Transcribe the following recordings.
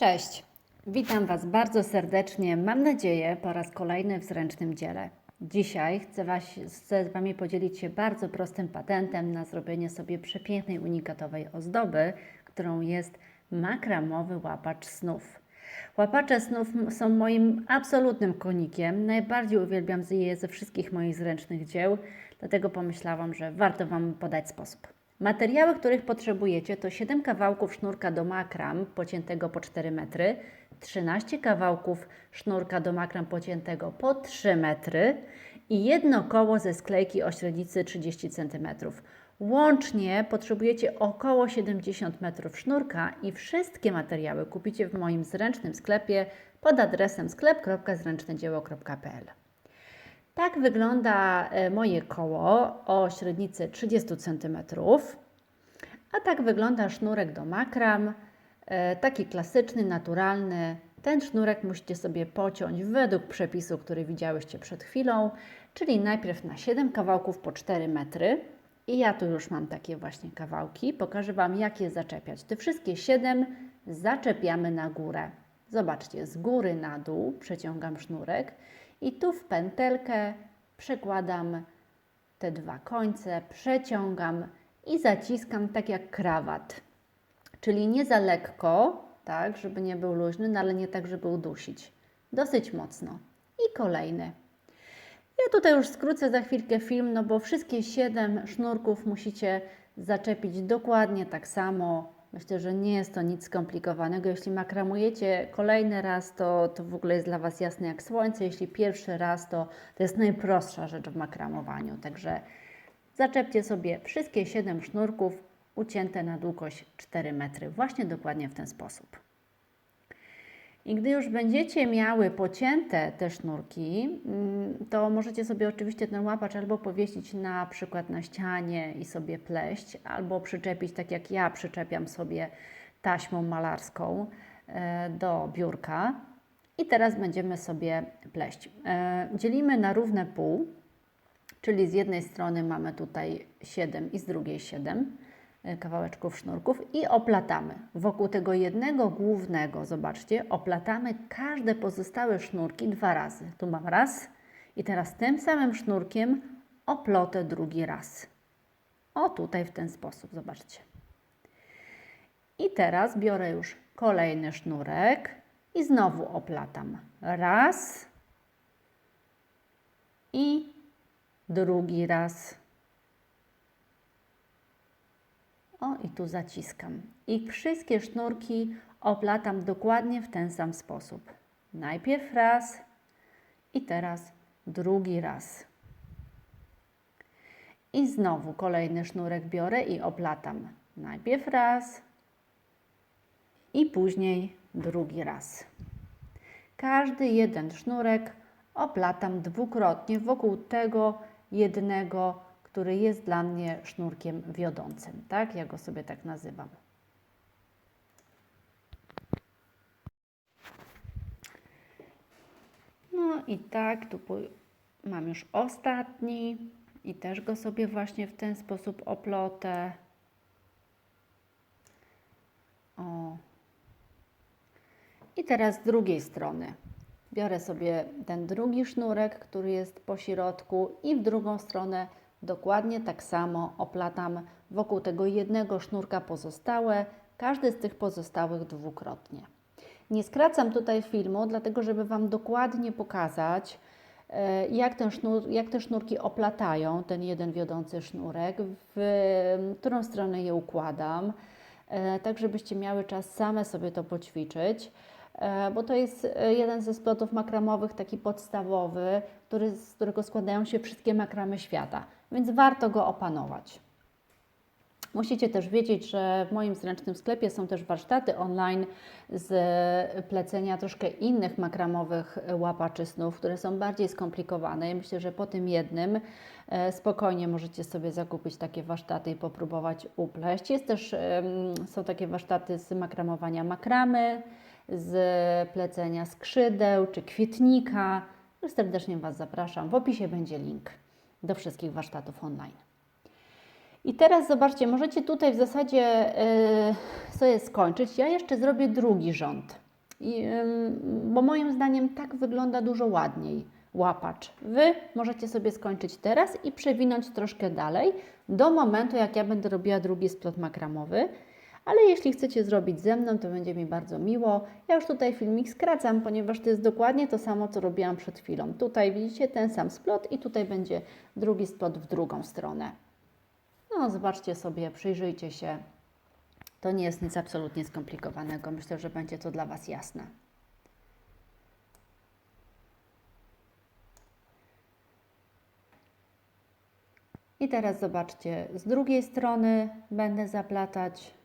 Cześć, witam Was bardzo serdecznie. Mam nadzieję po raz kolejny w zręcznym dziele. Dzisiaj chcę, was, chcę z Wami podzielić się bardzo prostym patentem na zrobienie sobie przepięknej, unikatowej ozdoby, którą jest makramowy łapacz snów. Łapacze snów są moim absolutnym konikiem. Najbardziej uwielbiam je ze wszystkich moich zręcznych dzieł, dlatego pomyślałam, że warto Wam podać sposób. Materiały, których potrzebujecie to 7 kawałków sznurka do makram pociętego po 4 metry, 13 kawałków sznurka do makram pociętego po 3 metry i jedno koło ze sklejki o średnicy 30 cm. Łącznie potrzebujecie około 70 metrów sznurka i wszystkie materiały kupicie w moim zręcznym sklepie pod adresem sklep.zręcznedzieło.pl. Tak wygląda e, moje koło o średnicy 30 cm. A tak wygląda sznurek do makram, e, taki klasyczny, naturalny. Ten sznurek musicie sobie pociąć według przepisu, który widziałyście przed chwilą, czyli najpierw na 7 kawałków po 4 metry. I ja tu już mam takie właśnie kawałki. Pokażę Wam, jak je zaczepiać. Te wszystkie 7 zaczepiamy na górę. Zobaczcie, z góry na dół przeciągam sznurek i tu w pętelkę przekładam te dwa końce, przeciągam i zaciskam tak jak krawat. Czyli nie za lekko, tak, żeby nie był luźny, no ale nie tak, żeby udusić. Dosyć mocno. I kolejny. Ja tutaj już skrócę za chwilkę film, no bo wszystkie 7 sznurków musicie zaczepić dokładnie tak samo. Myślę, że nie jest to nic skomplikowanego. Jeśli makramujecie kolejny raz, to, to w ogóle jest dla Was jasne jak słońce. Jeśli pierwszy raz, to to jest najprostsza rzecz w makramowaniu. Także zaczepcie sobie wszystkie 7 sznurków ucięte na długość 4 metry. Właśnie dokładnie w ten sposób. I gdy już będziecie miały pocięte te sznurki, mm, to możecie sobie oczywiście ten łapacz albo powiesić na przykład na ścianie i sobie pleść, albo przyczepić tak jak ja przyczepiam sobie taśmą malarską e, do biurka. I teraz będziemy sobie pleść. E, Dzielimy na równe pół, czyli z jednej strony mamy tutaj 7 i z drugiej 7 e, kawałeczków sznurków i oplatamy. Wokół tego jednego głównego, zobaczcie, oplatamy każde pozostałe sznurki dwa razy. Tu mam raz i teraz tym samym sznurkiem oplotę drugi raz. O, tutaj w ten sposób, zobaczcie. I teraz biorę już kolejny sznurek i znowu oplatam. Raz i drugi raz. O, i tu zaciskam. I wszystkie sznurki oplatam dokładnie w ten sam sposób. Najpierw raz i teraz drugi raz. I znowu kolejny sznurek biorę i oplatam. Najpierw raz i później drugi raz. Każdy jeden sznurek oplatam dwukrotnie wokół tego jednego, który jest dla mnie sznurkiem wiodącym. Tak? Ja go sobie tak nazywam. No i tak, tu mam już ostatni i też go sobie właśnie w ten sposób oplotę. O. I teraz z drugiej strony. Biorę sobie ten drugi sznurek, który jest po środku i w drugą stronę dokładnie tak samo oplatam wokół tego jednego sznurka pozostałe, każdy z tych pozostałych dwukrotnie. Nie skracam tutaj filmu, dlatego żeby Wam dokładnie pokazać, e, jak, ten sznur, jak te sznurki oplatają, ten jeden wiodący sznurek, w którą stronę je układam, e, tak żebyście miały czas same sobie to poćwiczyć e, bo to jest jeden ze splotów makramowych, taki podstawowy, który, z którego składają się wszystkie makramy świata, więc warto go opanować. Musicie też wiedzieć, że w moim zręcznym sklepie są też warsztaty online z plecenia troszkę innych makramowych łapaczy snów, które są bardziej skomplikowane. Myślę, że po tym jednym e, spokojnie możecie sobie zakupić takie warsztaty i popróbować upleść. Jest też, są takie warsztaty z makramowania makramy, z plecenia skrzydeł czy kwietnika. Serdecznie Was zapraszam. W opisie będzie link do wszystkich warsztatów online. I teraz zobaczcie, możecie tutaj w zasadzie yy, sobie skończyć. Ja jeszcze zrobię drugi rząd. I, bo moim zdaniem tak wygląda dużo ładniej łapacz. Wy możecie sobie skończyć teraz i przewinąć troszkę dalej do momentu, jak ja będę robiła drugi splot makramowy. Ale jeśli chcecie zrobić ze mną, to będzie mi bardzo miło. Ja już tutaj filmik skracam, ponieważ to jest dokładnie to samo, co robiłam przed chwilą. Tutaj widzicie ten sam splot i tutaj będzie drugi splot w drugą stronę. No, zobaczcie sobie, przyjrzyjcie się. To nie jest nic absolutnie skomplikowanego. Myślę, że będzie to dla Was jasne. I teraz zobaczcie, z drugiej strony będę zaplatać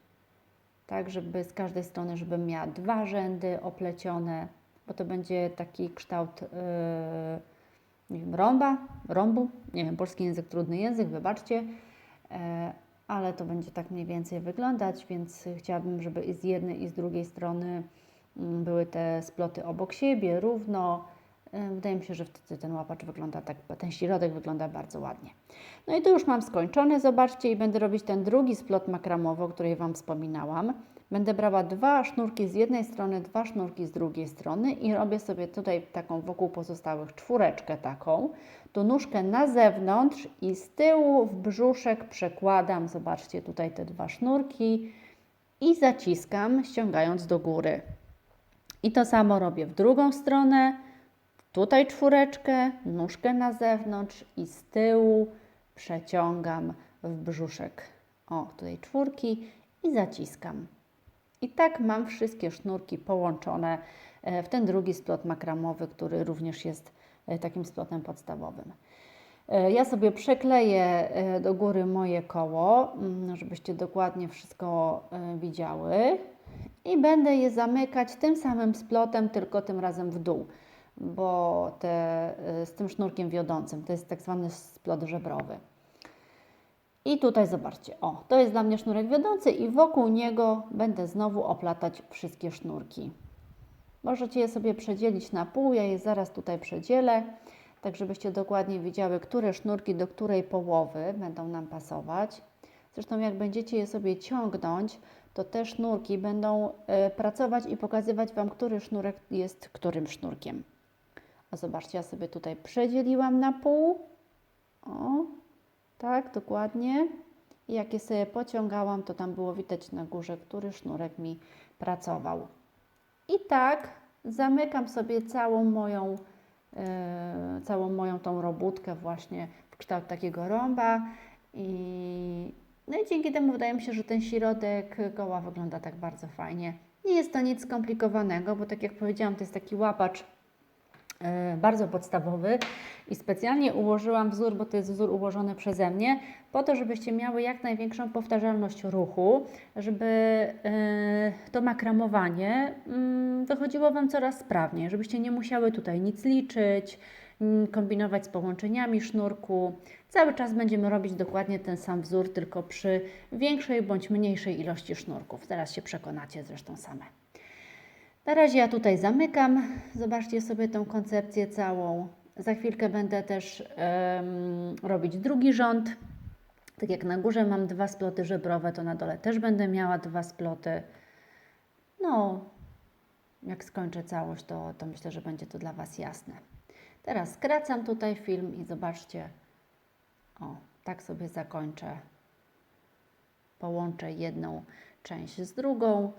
tak, żeby z każdej strony, żebym miała dwa rzędy oplecione, bo to będzie taki kształt yy, nie wiem, rąba, rąbu, nie wiem, polski język, trudny język, wybaczcie, yy, ale to będzie tak mniej więcej wyglądać, więc chciałabym, żeby i z jednej i z drugiej strony mm, były te sploty obok siebie, równo. Yy, Wydaje mi się, że wtedy ten łapacz wygląda tak, ten środek wygląda bardzo ładnie. No i tu już mam skończone, zobaczcie, i będę robić ten drugi splot makramowy, o której Wam wspominałam. Będę brała dwa sznurki z jednej strony, dwa sznurki z drugiej strony i robię sobie tutaj taką wokół pozostałych czwóreczkę taką. Tu nóżkę na zewnątrz i z tyłu w brzuszek przekładam, zobaczcie tutaj te dwa sznurki i zaciskam, ściągając do góry. I to samo robię w drugą stronę. Tutaj czwóreczkę, nóżkę na zewnątrz i z tyłu przeciągam w brzuszek. O, tutaj czwórki i zaciskam. I tak mam wszystkie sznurki połączone e, w ten drugi splot makramowy, który również jest e, takim splotem podstawowym. E, Ja sobie przekleję do góry moje koło, mm, żebyście dokładnie wszystko widziały. I będę je zamykać tym samym splotem, tylko tym razem w dół, bo te, e, z tym sznurkiem wiodącym. To jest tak zwany splot żebrowy. I tutaj zobaczcie, o, to jest dla mnie sznurek wiodący i wokół niego będę znowu oplatać wszystkie sznurki. Możecie je sobie przedzielić na pół, ja je zaraz tutaj przedzielę, tak żebyście dokładnie widziały, które sznurki do której połowy będą nam pasować. Zresztą jak będziecie je sobie ciągnąć, to te sznurki będą e, pracować i pokazywać Wam, który sznurek jest którym sznurkiem. Zobaczcie, ja sobie tutaj przedzieliłam na pół. O, tak, dokładnie. I jak je sobie pociągałam, to tam było widać na górze, który sznurek mi pracował. I tak zamykam sobie całą moją, e, całą moją tą robótkę właśnie w kształt takiego rąba. I, no i dzięki temu wydaje mi się, że ten środek koła wygląda tak bardzo fajnie. Nie jest to nic skomplikowanego, bo tak jak powiedziałam, to jest taki łapacz bardzo podstawowy i specjalnie ułożyłam wzór, bo to jest wzór ułożony przeze mnie, po to, żebyście miały jak największą powtarzalność ruchu, żeby e, to makramowanie mm, wychodziło Wam coraz sprawniej, żebyście nie musiały tutaj nic liczyć, mm, kombinować z połączeniami sznurku. Cały czas będziemy robić dokładnie ten sam wzór, tylko przy większej bądź mniejszej ilości sznurków. Zaraz się przekonacie zresztą same. Na razie ja tutaj zamykam. Zobaczcie sobie tą koncepcję całą. Za chwilkę będę też em, robić drugi rząd. Tak jak na górze mam dwa sploty żebrowe, to na dole też będę miała dwa sploty. No, jak skończę całość, to, to myślę, że będzie to dla Was jasne. Teraz skracam tutaj film i zobaczcie. O, tak sobie zakończę. Połączę jedną część z drugą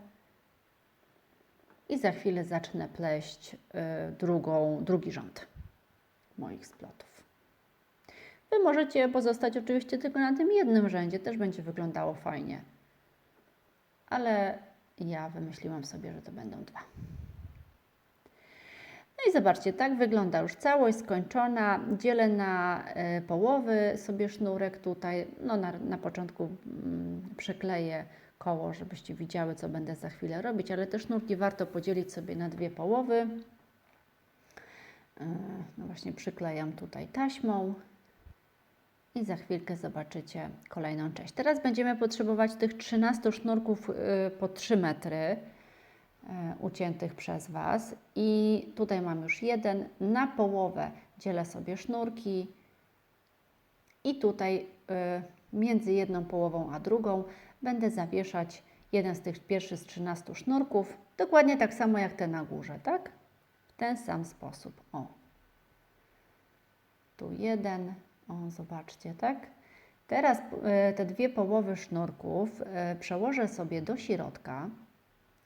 i za chwilę zacznę pleść y, drugą, drugi rząd moich splotów. Wy możecie pozostać oczywiście tylko na tym jednym rzędzie, też będzie wyglądało fajnie. Ale ja wymyśliłam sobie, że to będą dwa. No i zobaczcie, tak wygląda już całość skończona. Dzielę na e, połowy sobie sznurek tutaj. No na, na początku mm, przykleję koło, żebyście widziały, co będę za chwilę robić, ale te sznurki warto podzielić sobie na dwie połowy. E, No właśnie przyklejam tutaj taśmą i za chwilkę zobaczycie kolejną część. Teraz będziemy potrzebować tych 13 sznurków y, po 3 metry e, uciętych przez Was i tutaj mam już jeden, na połowę dzielę sobie sznurki i tutaj między jedną połową a drugą będę zawieszać jeden z tych pierwszych z 13 sznurków Dokładnie tak samo jak te na górze, tak? W ten sam sposób. O. Tu jeden. O, zobaczcie, tak? Teraz e, te dwie połowy sznurków e, przełożę sobie do środka.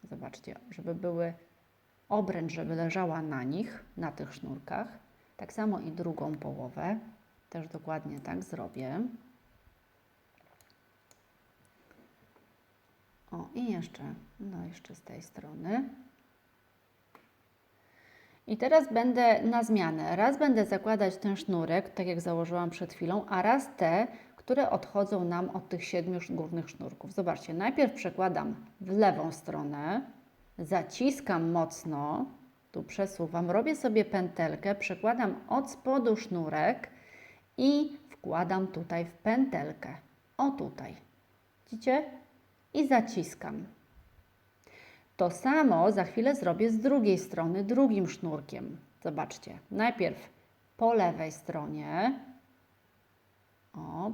Zobaczcie, żeby były obręcz, żeby leżała na nich, na tych sznurkach. Tak samo i drugą połowę. Też dokładnie tak zrobię. O, i jeszcze, no jeszcze z tej strony. I teraz będę na zmianę. Raz będę zakładać ten sznurek, tak jak założyłam przed chwilą, a raz te, które odchodzą nam od tych siedmiu górnych sznurków. Zobaczcie, najpierw przekładam w lewą stronę, zaciskam mocno, tu przesuwam, robię sobie pętelkę, przekładam od spodu sznurek i wkładam tutaj w pętelkę. O tutaj. Widzicie? I zaciskam. To samo za chwilę zrobię z drugiej strony, drugim sznurkiem. Zobaczcie, najpierw po lewej stronie, o,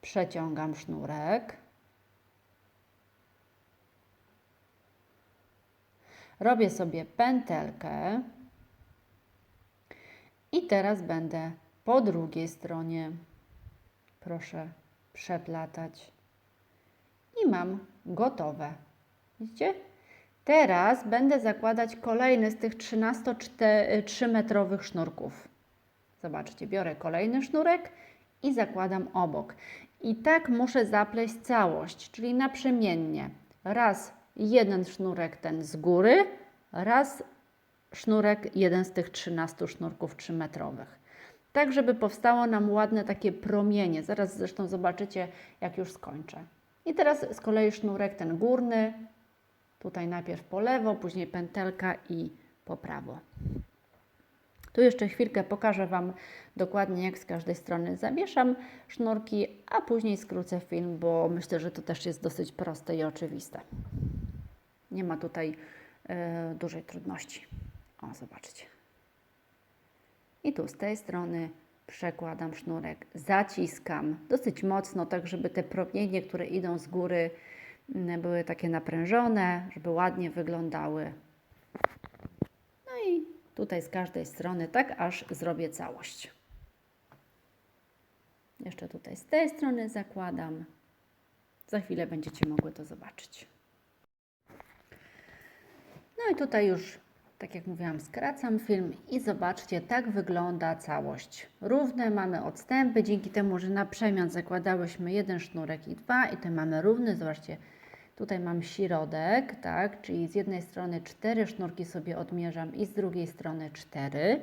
przeciągam sznurek, robię sobie pętelkę. I teraz będę po drugiej stronie, proszę przeplatać i mam gotowe. Widzicie? Teraz będę zakładać kolejny z tych 13-3-metrowych sznurków. Zobaczcie, biorę kolejny sznurek i zakładam obok. I tak muszę zapleść całość, czyli naprzemiennie. Raz jeden sznurek ten z góry, raz sznurek jeden z tych 13 sznurków 3-metrowych. Tak, żeby powstało nam ładne takie promienie. Zaraz zresztą zobaczycie, jak już skończę. I teraz z kolei sznurek ten górny, Tutaj najpierw po lewo, później pętelka i po prawo. Tu jeszcze chwilkę pokażę Wam dokładnie, jak z każdej strony zawieszam sznurki, a później skrócę film, bo myślę, że to też jest dosyć proste i oczywiste. Nie ma tutaj e, dużej trudności. O, zobaczcie. I tu z tej strony przekładam sznurek, zaciskam dosyć mocno, tak żeby te promienie, które idą z góry, mm, były takie naprężone, żeby ładnie wyglądały. No i tutaj z każdej strony, tak aż zrobię całość. Jeszcze tutaj z tej strony zakładam. Za chwilę będziecie mogły to zobaczyć. No i tutaj już, tak jak mówiłam, skracam film i zobaczcie, tak wygląda całość. Równe mamy odstępy, dzięki temu, że na przemian zakładałyśmy jeden sznurek i dwa i tutaj mamy równy, zobaczcie, tutaj mam środek, tak, czyli z jednej strony cztery sznurki sobie odmierzam i z drugiej strony cztery.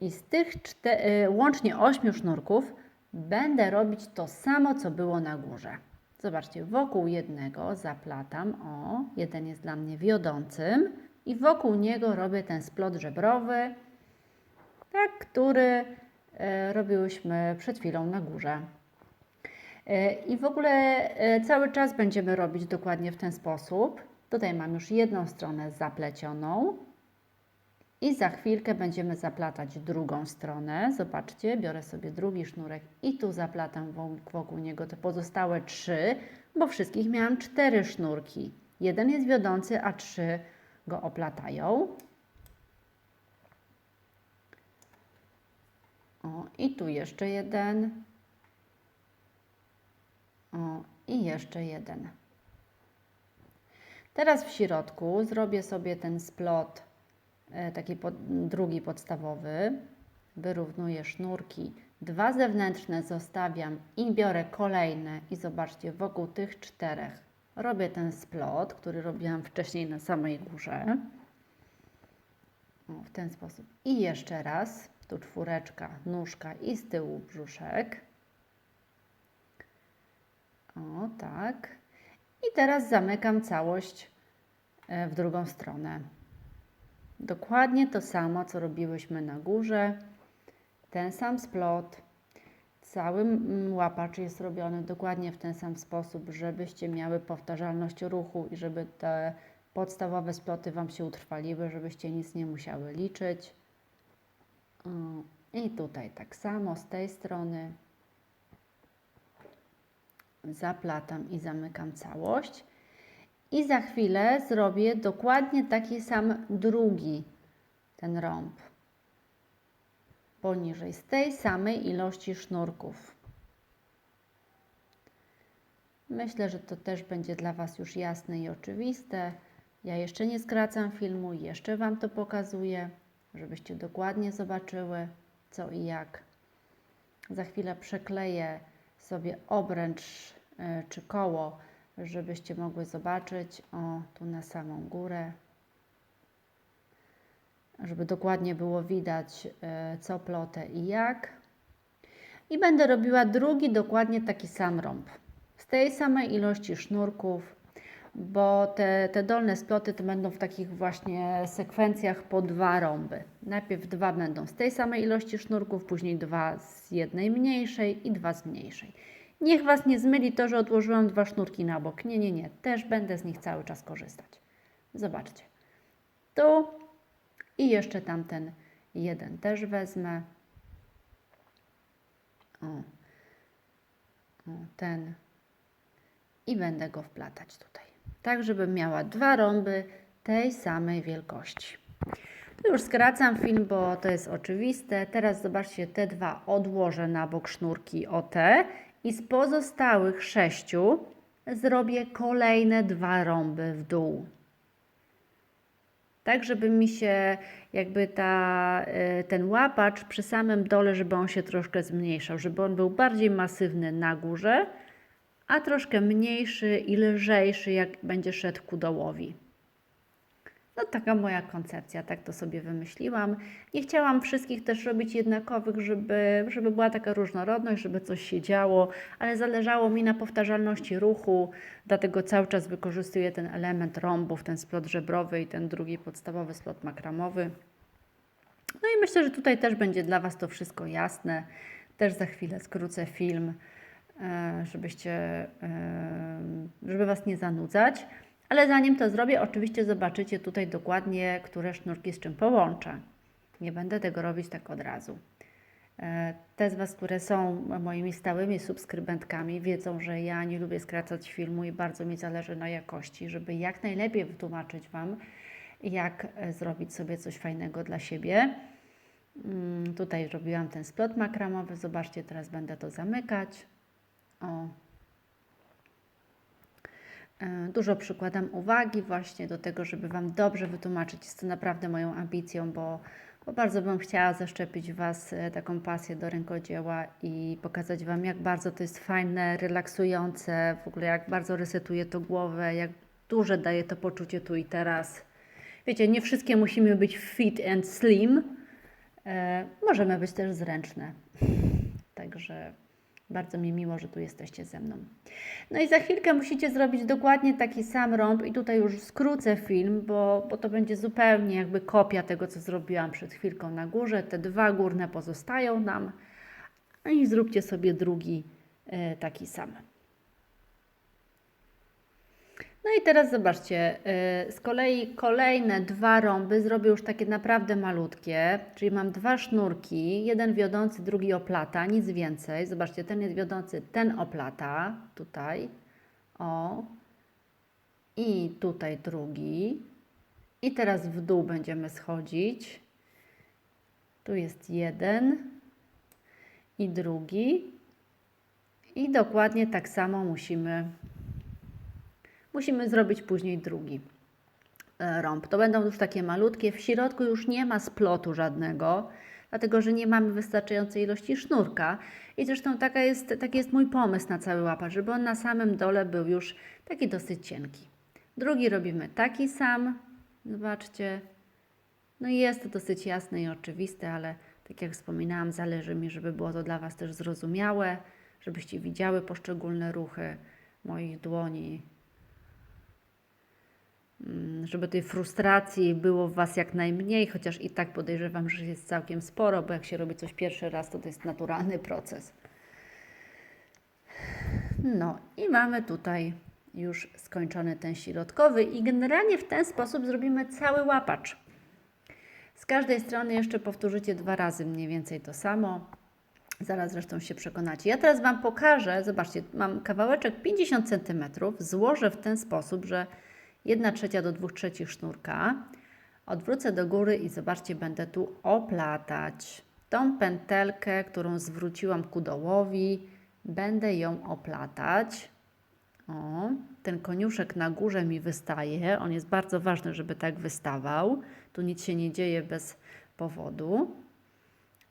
I z tych czte- y, łącznie ośmiu sznurków będę robić to samo, co było na górze. Zobaczcie, wokół jednego zaplatam, o, jeden jest dla mnie wiodącym i wokół niego robię ten splot żebrowy, tak, który e, robiłyśmy przed chwilą na górze. E, I w ogóle e, cały czas będziemy robić dokładnie w ten sposób. Tutaj mam już jedną stronę zaplecioną i za chwilkę będziemy zaplatać drugą stronę. Zobaczcie, biorę sobie drugi sznurek i tu zaplatam wo- wokół niego te pozostałe trzy, bo wszystkich miałam cztery sznurki. Jeden jest wiodący, a trzy go oplatają. O, i tu jeszcze jeden. O, i jeszcze jeden. Teraz w środku zrobię sobie ten splot, e, taki pod, drugi podstawowy. Wyrównuję sznurki. Dwa zewnętrzne zostawiam i biorę kolejne i zobaczcie, wokół tych czterech robię ten splot, który robiłam wcześniej na samej górze. O, w ten sposób. I jeszcze raz, tu czwóreczka, nóżka i z tyłu brzuszek. O, tak. I teraz zamykam całość e, w drugą stronę. Dokładnie to samo, co robiłyśmy na górze. Ten sam splot. Cały mm, łapacz jest robiony dokładnie w ten sam sposób, żebyście miały powtarzalność ruchu i żeby te podstawowe sploty Wam się utrwaliły, żebyście nic nie musiały liczyć. I tutaj tak samo z tej strony zaplatam i zamykam całość. I za chwilę zrobię dokładnie taki sam drugi ten rąb. Poniżej z tej samej ilości sznurków. Myślę, że to też będzie dla Was już jasne i oczywiste. Ja jeszcze nie skracam filmu, jeszcze Wam to pokazuję, żebyście dokładnie zobaczyły co i jak. Za chwilę przekleję sobie obręcz y, czy koło, żebyście mogły zobaczyć. O, tu na samą górę. Żeby dokładnie było widać, y, co plotę i jak. I będę robiła drugi dokładnie taki sam rąb. Z tej samej ilości sznurków, bo te, te dolne sploty to będą w takich właśnie sekwencjach po dwa rąby. Najpierw dwa będą z tej samej ilości sznurków, później dwa z jednej mniejszej i dwa z mniejszej. Niech Was nie zmyli to, że odłożyłam dwa sznurki na bok. Nie, nie, nie. Też będę z nich cały czas korzystać. Zobaczcie. Tu i jeszcze tamten jeden też wezmę. O. o ten. I będę go wplatać tutaj. Tak, żebym miała dwa rąby tej samej wielkości. Już skracam film, bo to jest oczywiste. Teraz zobaczcie, te dwa odłożę na bok sznurki o te i z pozostałych sześciu zrobię kolejne dwa rąby w dół. Tak, żeby mi się jakby ta, y, ten łapacz przy samym dole, żeby on się troszkę zmniejszał, żeby on był bardziej masywny na górze, a troszkę mniejszy i lżejszy, jak będzie szedł ku dołowi. No taka moja koncepcja, tak to sobie wymyśliłam. Nie chciałam wszystkich też robić jednakowych, żeby, żeby była taka różnorodność, żeby coś się działo, ale zależało mi na powtarzalności ruchu, dlatego cały czas wykorzystuję ten element rąbów, ten splot żebrowy i ten drugi podstawowy splot makramowy. No i myślę, że tutaj też będzie dla Was to wszystko jasne. Też za chwilę skrócę film, e, żebyście, e, żeby Was nie zanudzać. Ale zanim to zrobię, oczywiście zobaczycie tutaj dokładnie, które sznurki z czym połączę. Nie będę tego robić tak od razu. E, te z Was, które są moimi stałymi subskrybentkami, wiedzą, że ja nie lubię skracać filmu i bardzo mi zależy na jakości, żeby jak najlepiej wytłumaczyć Wam, jak e, zrobić sobie coś fajnego dla siebie. Mm, tutaj robiłam ten splot makramowy. Zobaczcie, teraz będę to zamykać. O, dużo przykładam uwagi właśnie do tego, żeby Wam dobrze wytłumaczyć. Jest to naprawdę moją ambicją, bo, bo bardzo bym chciała zaszczepić Was e, taką pasję do rękodzieła i pokazać Wam, jak bardzo to jest fajne, relaksujące, w ogóle jak bardzo resetuje to głowę, jak duże daje to poczucie tu i teraz. Wiecie, nie wszystkie musimy być fit and slim, e, możemy być też zręczne. Także bardzo mi miło, że tu jesteście ze mną. No i za chwilkę musicie zrobić dokładnie taki sam rąb i tutaj już skrócę film, bo, bo to będzie zupełnie jakby kopia tego, co zrobiłam przed chwilką na górze. Te dwa górne pozostają nam. No i zróbcie sobie drugi e, taki sam. No i teraz zobaczcie, y, z kolei kolejne dwa rąby zrobię już takie naprawdę malutkie, czyli mam dwa sznurki, jeden wiodący, drugi oplata, nic więcej. Zobaczcie, ten jest wiodący, ten oplata, tutaj, o, i tutaj drugi. I teraz w dół będziemy schodzić. Tu jest jeden i drugi. I dokładnie tak samo musimy musimy zrobić później drugi e, rąb. To będą już takie malutkie. W środku już nie ma splotu żadnego, dlatego że nie mamy wystarczającej ilości sznurka. I zresztą taka jest, taki jest mój pomysł na cały łapacz, żeby on na samym dole był już taki dosyć cienki. Drugi robimy taki sam. Zobaczcie. No i jest to dosyć jasne i oczywiste, ale tak jak wspominałam, zależy mi, żeby było to dla Was też zrozumiałe, żebyście widziały poszczególne ruchy moich dłoni, żeby tej frustracji było w Was jak najmniej, chociaż i tak podejrzewam, że jest całkiem sporo, bo jak się robi coś pierwszy raz, to to jest naturalny proces. No i mamy tutaj już skończony ten środkowy i generalnie w ten sposób zrobimy cały łapacz. Z każdej strony jeszcze powtórzycie dwa razy mniej więcej to samo. Zaraz zresztą się przekonacie. Ja teraz Wam pokażę, zobaczcie, mam kawałeczek 50 cm, złożę w ten sposób, że 1 trzecia do 2 trzecich sznurka. Odwrócę do góry i zobaczcie, będę tu oplatać. Tą pętelkę, którą zwróciłam ku dołowi, będę ją oplatać. O, ten koniuszek na górze mi wystaje. On jest bardzo ważny, żeby tak wystawał. Tu nic się nie dzieje bez powodu.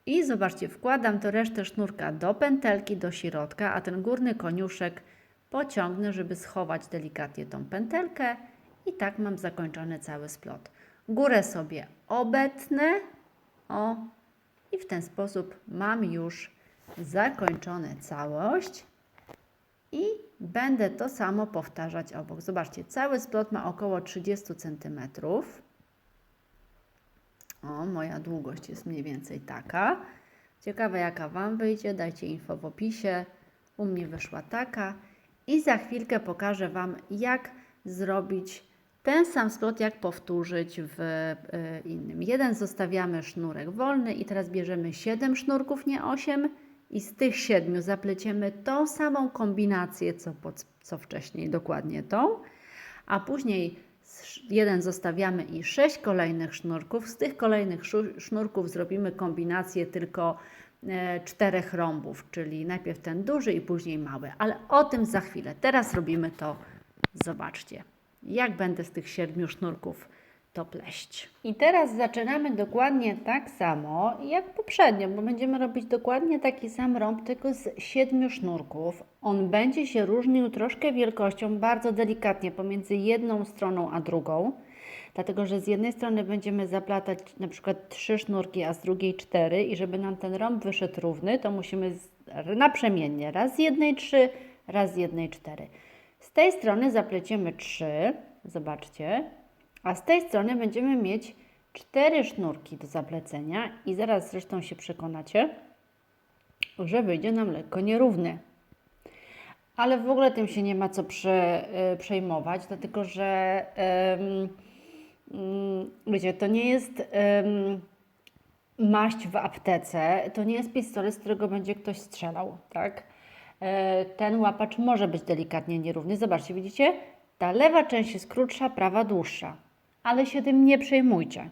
I zobaczcie, wkładam to resztę sznurka do pętelki, do środka, a ten górny koniuszek pociągnę, żeby schować delikatnie tą pętelkę i tak mam zakończony cały splot. Górę sobie obetnę, o, i w ten sposób mam już zakończone całość i będę to samo powtarzać obok. Zobaczcie, cały splot ma około 30 cm. O, moja długość jest mniej więcej taka. Ciekawe jaka Wam wyjdzie, dajcie info w opisie. U mnie wyszła taka. I za chwilkę pokażę Wam, jak zrobić ten sam splot, jak powtórzyć w y, innym. Jeden zostawiamy sznurek wolny i teraz bierzemy 7 sznurków, nie 8 i z tych 7 zapleciemy tą samą kombinację, co, pod, co wcześniej, dokładnie tą, a później jeden zostawiamy i 6 kolejnych sznurków. Z tych kolejnych sznurków zrobimy kombinację tylko e, czterech rąbów, czyli najpierw ten duży i później mały, ale o tym za chwilę. Teraz robimy to, zobaczcie, jak będę z tych siedmiu sznurków to pleść. I teraz zaczynamy dokładnie tak samo jak poprzednio, bo będziemy robić dokładnie taki sam rąb, tylko z siedmiu sznurków. On będzie się różnił troszkę wielkością, bardzo delikatnie pomiędzy jedną stroną a drugą. Dlatego, że z jednej strony będziemy zaplatać na przykład trzy sznurki, a z drugiej cztery i żeby nam ten rąb wyszedł równy, to musimy naprzemiennie raz z jednej trzy, raz z jednej cztery. Z tej strony zapleciemy trzy, zobaczcie, a z tej strony będziemy mieć cztery sznurki do zaplecenia i zaraz zresztą się przekonacie, że wyjdzie nam lekko nierówny. Ale w ogóle tym się nie ma co prze, y, przejmować, dlatego że em, mm, wiecie, to nie jest em, maść w aptece, to nie jest pistolet, z którego będzie ktoś strzelał, tak? E, Ten łapacz może być delikatnie nierówny. Zobaczcie, widzicie? Ta lewa część jest krótsza, prawa dłuższa. Ale się tym nie przejmujcie.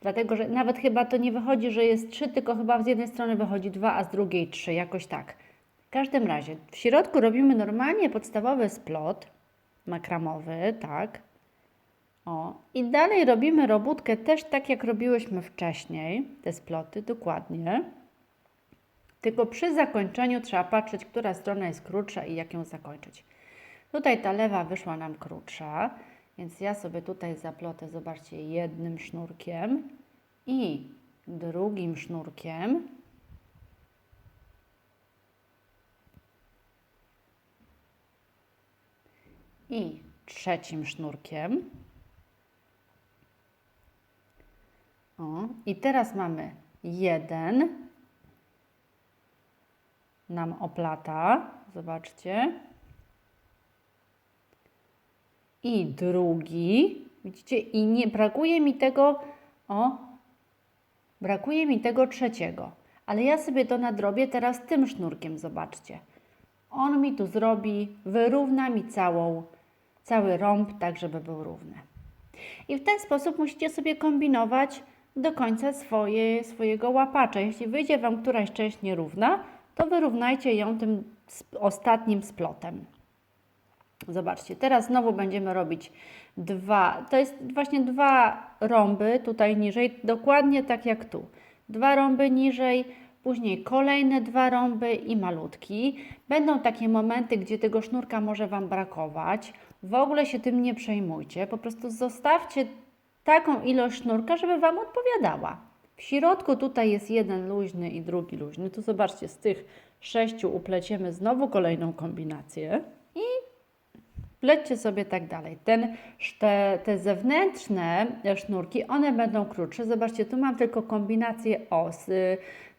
Dlatego, że nawet chyba to nie wychodzi, że jest trzy, tylko chyba z jednej strony wychodzi dwa, a z drugiej trzy, jakoś tak. W każdym razie, w środku robimy normalnie podstawowy splot makramowy, tak. O, i dalej robimy robótkę też tak, jak robiłyśmy wcześniej, te sploty, dokładnie. Tylko przy zakończeniu trzeba patrzeć, która strona jest krótsza i jak ją zakończyć. Tutaj ta lewa wyszła nam krótsza, więc ja sobie tutaj zaplotę, zobaczcie, jednym sznurkiem i drugim sznurkiem. I trzecim sznurkiem. O, i teraz mamy jeden, nam oplata, zobaczcie. I drugi, widzicie, i nie brakuje mi tego, o, brakuje mi tego trzeciego. Ale ja sobie to nadrobię teraz tym sznurkiem, zobaczcie. On mi tu zrobi, wyrówna mi całą, cały rąb, tak żeby był równy. I w ten sposób musicie sobie kombinować do końca swoje, swojego łapacza. Jeśli wyjdzie Wam któraś część nierówna, to wyrównajcie ją tym ostatnim splotem. Zobaczcie, teraz znowu będziemy robić dwa, to jest właśnie dwa rąby tutaj niżej, dokładnie tak jak tu. Dwa rąby niżej, później kolejne dwa rąby i malutki. Będą takie momenty, gdzie tego sznurka może Wam brakować. W ogóle się tym nie przejmujcie, po prostu zostawcie taką ilość sznurka, żeby Wam odpowiadała. W środku tutaj jest jeden luźny i drugi luźny. Tu zobaczcie, z tych sześciu upleciemy znowu kolejną kombinację i plećcie sobie tak dalej. Ten, te, te zewnętrzne sznurki, one będą krótsze. Zobaczcie, tu mam tylko kombinację os.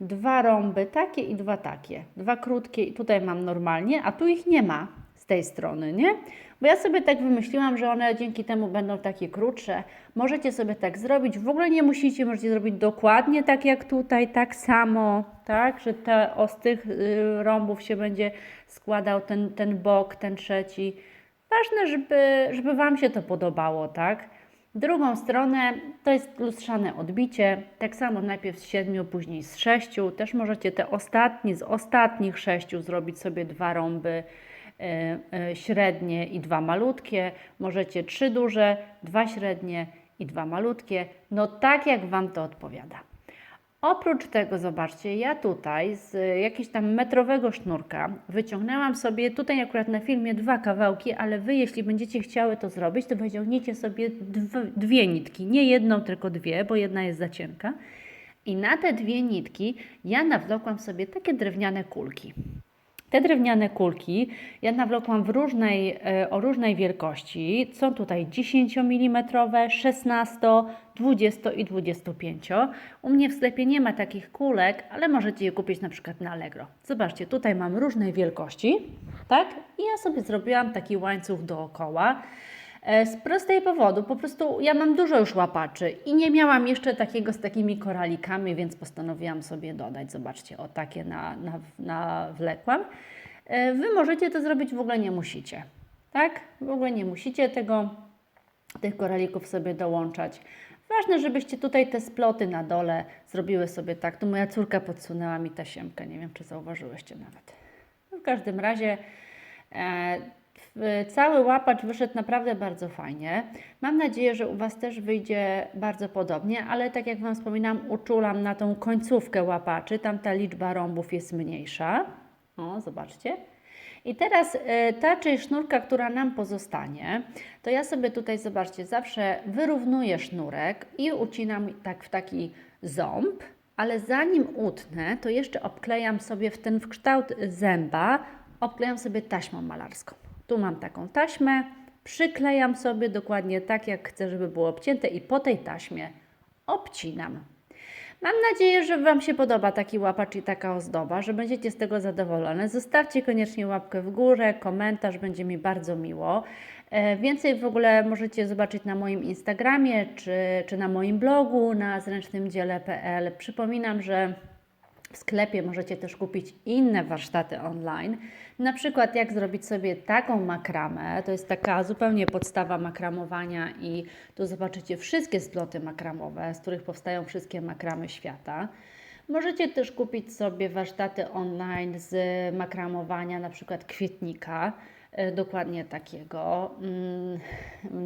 Dwa rąby takie i dwa takie. Dwa krótkie i tutaj mam normalnie, a tu ich nie ma z tej strony, nie? Bo ja sobie tak wymyśliłam, że one dzięki temu będą takie krótsze. Możecie sobie tak zrobić. W ogóle nie musicie, możecie zrobić dokładnie tak jak tutaj, tak samo, tak? Że te, z tych y, rąbów się będzie składał ten, ten bok, ten trzeci. Ważne, żeby, żeby Wam się to podobało, tak? Drugą stronę to jest lustrzane odbicie, tak samo najpierw z siedmiu, później z sześciu. Też możecie te ostatnie, z ostatnich sześciu zrobić sobie dwa rąby średnie i dwa malutkie. Możecie trzy duże, dwa średnie i dwa malutkie. No tak jak Wam to odpowiada. Oprócz tego, zobaczcie, ja tutaj z jakiegoś tam metrowego sznurka wyciągnęłam sobie, tutaj akurat na filmie dwa kawałki, ale Wy, jeśli będziecie chciały to zrobić, to wyciągniecie sobie dw- dwie nitki, nie jedną, tylko dwie, bo jedna jest za cienka. I na te dwie nitki ja nawlokłam sobie takie drewniane kulki. Te drewniane kulki ja nawlokłam w różnej, e, o różnej wielkości. Są tutaj 10 mm, 16, 20 i 25. U mnie w sklepie nie ma takich kulek, ale możecie je kupić na przykład na Allegro. Zobaczcie, tutaj mam różnej wielkości, tak? I ja sobie zrobiłam taki łańcuch dookoła. E, Z prostej powodu, po prostu ja mam dużo już łapaczy i nie miałam jeszcze takiego z takimi koralikami, więc postanowiłam sobie dodać. Zobaczcie, o takie na, na, nawlekłam. E, Wy możecie to zrobić, w ogóle nie musicie. Tak? W ogóle nie musicie tego, tych koralików sobie dołączać. Ważne, żebyście tutaj te sploty na dole zrobiły sobie tak. Tu moja córka podsunęła mi tasiemkę, nie wiem czy zauważyłyście nawet. No, W każdym razie e, cały łapacz wyszedł naprawdę bardzo fajnie. Mam nadzieję, że u Was też wyjdzie bardzo podobnie, ale tak jak Wam wspominam, uczulam na tą końcówkę łapaczy. Tam ta liczba rąbów jest mniejsza. O, zobaczcie. I teraz e, ta część sznurka, która nam pozostanie, to ja sobie tutaj, zobaczcie, zawsze wyrównuję sznurek i ucinam tak w taki ząb, ale zanim utnę, to jeszcze obklejam sobie w ten w kształt zęba, obklejam sobie taśmą malarską. Tu mam taką taśmę, przyklejam sobie dokładnie tak, jak chcę, żeby było obcięte i po tej taśmie obcinam. Mam nadzieję, że Wam się podoba taki łapacz i taka ozdoba, że będziecie z tego zadowolone. Zostawcie koniecznie łapkę w górę, komentarz, będzie mi bardzo miło. E, Więcej w ogóle możecie zobaczyć na moim Instagramie czy, czy na moim blogu na zręcznymdziele.pl. Przypominam, że w sklepie możecie też kupić inne warsztaty online. Na przykład jak zrobić sobie taką makramę. To jest taka zupełnie podstawa makramowania i tu zobaczycie wszystkie sploty makramowe, z których powstają wszystkie makramy świata. Możecie też kupić sobie warsztaty online z makramowania, na przykład kwietnika. E, Dokładnie takiego. Mm,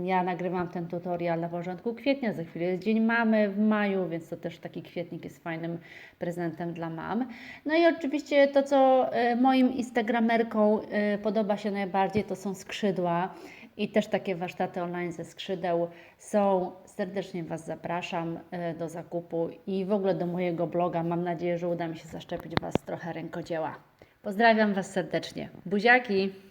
Ja nagrywam ten tutorial na początku kwietnia, za chwilę jest Dzień Mamy w maju, więc to też taki kwietnik jest fajnym prezentem dla mam. No i oczywiście to, co e, moim instagramerkom e, podoba się najbardziej, to są skrzydła i też takie warsztaty online ze skrzydeł są. Serdecznie Was zapraszam do zakupu i w ogóle do mojego bloga. Mam nadzieję, że uda mi się zaszczepić Was trochę rękodzieła. Pozdrawiam Was serdecznie. Buziaki!